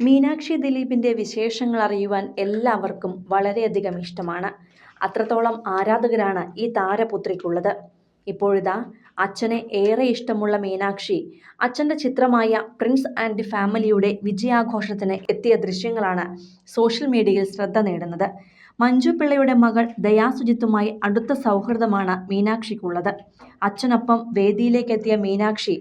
മീനാക്ഷി ദിലീപിന്റെ വിശേഷങ്ങൾ അറിയുവാൻ എല്ലാവർക്കും വളരെയധികം ഇഷ്ടമാണ്. അത്രത്തോളം ആരാധകരാണ് ഈ താരപുത്രിക്കുള്ളത്. ഇപ്പോഴിതാ അച്ഛനെ ഏറെ ഇഷ്ടമുള്ള മീനാക്ഷി അച്ഛന്റെ ചിത്രമായ പ്രിൻസ് ആൻഡ് ഫാമിലിയുടെ വിജയാഘോഷത്തിന് എത്തിയ ദൃശ്യങ്ങളാണ് സോഷ്യൽ മീഡിയയിൽ ശ്രദ്ധ നേടുന്നത്. മഞ്ജു പിള്ളയുടെ മകൾ ദയാസുജിത്തുമായി അടുത്ത സൗഹൃദമാണ് മീനാക്ഷിക്കുള്ളത്. അച്ഛനൊപ്പം വേദിയിലേക്കെത്തിയ മീനാക്ഷി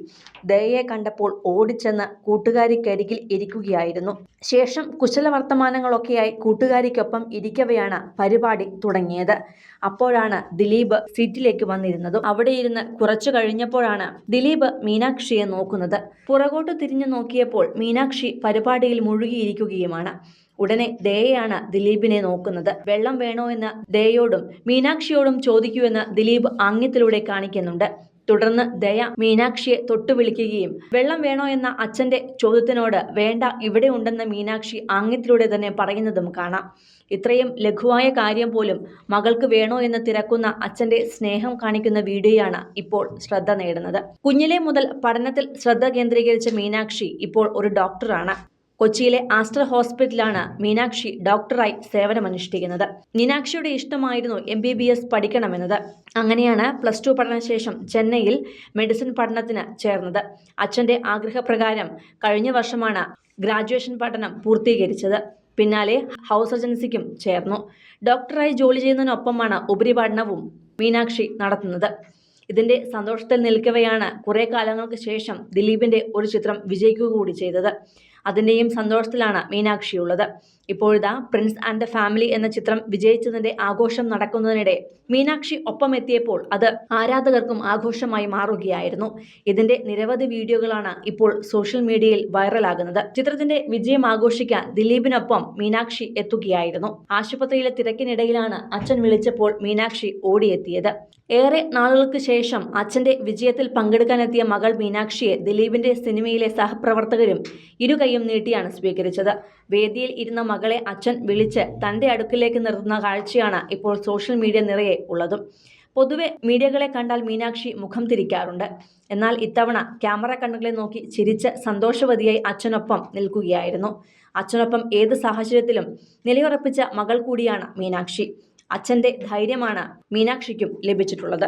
ദയയെ കണ്ടപ്പോൾ ഓടിച്ചെന്ന് കൂട്ടുകാരിക്കരികിൽ ഇരിക്കുകയായിരുന്നു. ശേഷം കുശല വർത്തമാനങ്ങളൊക്കെയായി കൂട്ടുകാരിക്കൊപ്പം ഇരിക്കവെയാണ് പരിപാടി തുടങ്ങിയത്. അപ്പോഴാണ് ദിലീപ് സീറ്റിലേക്ക് വന്നിരുന്നതും. അവിടെ ഇരുന്ന് കുറച്ചു കഴിഞ്ഞപ്പോഴാണ് ദിലീപ് മീനാക്ഷിയെ നോക്കുന്നത്. പുറകോട്ട് തിരിഞ്ഞു നോക്കിയപ്പോൾ മീനാക്ഷി പരിപാടിയിൽ മുഴുകിയിരിക്കുകയുമാണ്. ഉടനെ ദയയാണ് ദിലീപിനെ നോക്കുന്നത്. വെള്ളം വേണോ എന്ന് ദയയോടും മീനാക്ഷിയോടും ചോദിക്കൂ എന്ന് ദിലീപ് ആംഗ്യത്തിലൂടെ കാണിക്കുന്നുണ്ട്. തുടർന്ന് ദയ മീനാക്ഷിയെ തൊട്ടു വിളിക്കുകയും വെള്ളം വേണോ എന്ന അച്ഛന്റെ ചോദ്യത്തിനോട് വേണ്ട ഇവിടെ ഉണ്ടെന്ന് മീനാക്ഷി ആംഗ്യത്തിലൂടെ തന്നെ പറയുന്നതും കാണാം. ഇത്രയും ലഘുവായ കാര്യം പോലും മകൾക്ക് വേണോ എന്ന് തിരക്കുന്ന അച്ഛന്റെ സ്നേഹം കാണിക്കുന്ന വീഡിയോയാണ് ഇപ്പോൾ ശ്രദ്ധ നേടുന്നത്. കുഞ്ഞിലെ മുതൽ പഠനത്തിൽ ശ്രദ്ധ കേന്ദ്രീകരിച്ച മീനാക്ഷി ഇപ്പോൾ ഒരു ഡോക്ടറാണ്. കൊച്ചിയിലെ ആസ്റ്റർ ഹോസ്പിറ്റലാണ് മീനാക്ഷി ഡോക്ടറായി സേവനമനുഷ്ഠിക്കുന്നത്. മീനാക്ഷിയുടെ ഇഷ്ടമായിരുന്നു എം ബി ബി എസ് പഠിക്കണമെന്നത്. അങ്ങനെയാണ് പ്ലസ് ടു പഠനശേഷം ചെന്നൈയിൽ മെഡിസിൻ പഠനത്തിന് ചേർന്നത്. അച്ഛന്റെ ആഗ്രഹപ്രകാരം കഴിഞ്ഞ വർഷമാണ് ഗ്രാജുവേഷൻ പഠനം പൂർത്തീകരിച്ചത്. പിന്നാലെ ഹൗസ് സർജൻസിക്കും ചേർന്നു. ഡോക്ടറായി ജോലി ചെയ്യുന്നതിനൊപ്പമാണ് ഉപരിപഠനവും മീനാക്ഷി നടത്തുന്നത്. ഇതിന്റെ സന്തോഷത്തിൽ നിൽക്കവെയാണ് കുറേ കാലങ്ങൾക്ക് ശേഷം ദിലീപിന്റെ ഒരു ചിത്രം വിജയിക്കുക കൂടി ചെയ്തത്. അതിന്റെയും സന്തോഷത്തിലാണ് മീനാക്ഷിയുള്ളത്. ഇപ്പോഴിതാ പ്രിൻസ് ആൻഡ് ദ ഫാമിലി എന്ന ചിത്രം വിജയിച്ചതിന്റെ ആഘോഷം നടക്കുന്നതിനിടെ മീനാക്ഷി ഒപ്പം എത്തിയപ്പോൾ അത് ആരാധകർക്കും ആഘോഷമായി മാറുകയായിരുന്നു. ഇതിന്റെ നിരവധി വീഡിയോകളാണ് ഇപ്പോൾ സോഷ്യൽ മീഡിയയിൽ വൈറലാകുന്നത്. ചിത്രത്തിന്റെ വിജയം ആഘോഷിക്കാൻ ദിലീപിനൊപ്പം മീനാക്ഷി എത്തുകയായിരുന്നു. ആശുപത്രിയിലെ തിരക്കിനിടയിലാണ് അച്ഛൻ വിളിച്ചപ്പോൾ മീനാക്ഷി ഓടിയെത്തിയത്. ഏറെ നാളുകൾക്ക് ശേഷം അച്ഛന്റെ വിജയത്തിൽ പങ്കെടുക്കാനെത്തിയ മകൾ മീനാക്ഷിയെ ദിലീപിന്റെ സിനിമയിലെ സഹപ്രവർത്തകരും ഇരുകൈയും നീട്ടിയാണ് സ്വീകരിച്ചത്. വേദിയിൽ ഇരുന്ന മകളെ അച്ഛൻ വിളിച്ച് തന്റെ അടുക്കിലേക്ക് നിർത്തുന്ന കാഴ്ചയാണ് ഇപ്പോൾ സോഷ്യൽ മീഡിയ നിറയെ ഉള്ളതും. പൊതുവെ മീഡിയകളെ കണ്ടാൽ മീനാക്ഷി മുഖം തിരിക്കാറുണ്ട്. എന്നാൽ ഇത്തവണ ക്യാമറ കണ്ണുകളെ നോക്കി ചിരിച്ച് സന്തോഷവതിയായി അച്ഛനൊപ്പം നിൽക്കുകയായിരുന്നു. അച്ഛനൊപ്പം ഏത് സാഹചര്യത്തിലും നിലയുറപ്പിച്ച മകൾ കൂടിയാണ് മീനാക്ഷി. അച്ഛന്റെ ധൈര്യമാണ് മീനാക്ഷിക്കും ലഭിച്ചിട്ടുള്ളത്.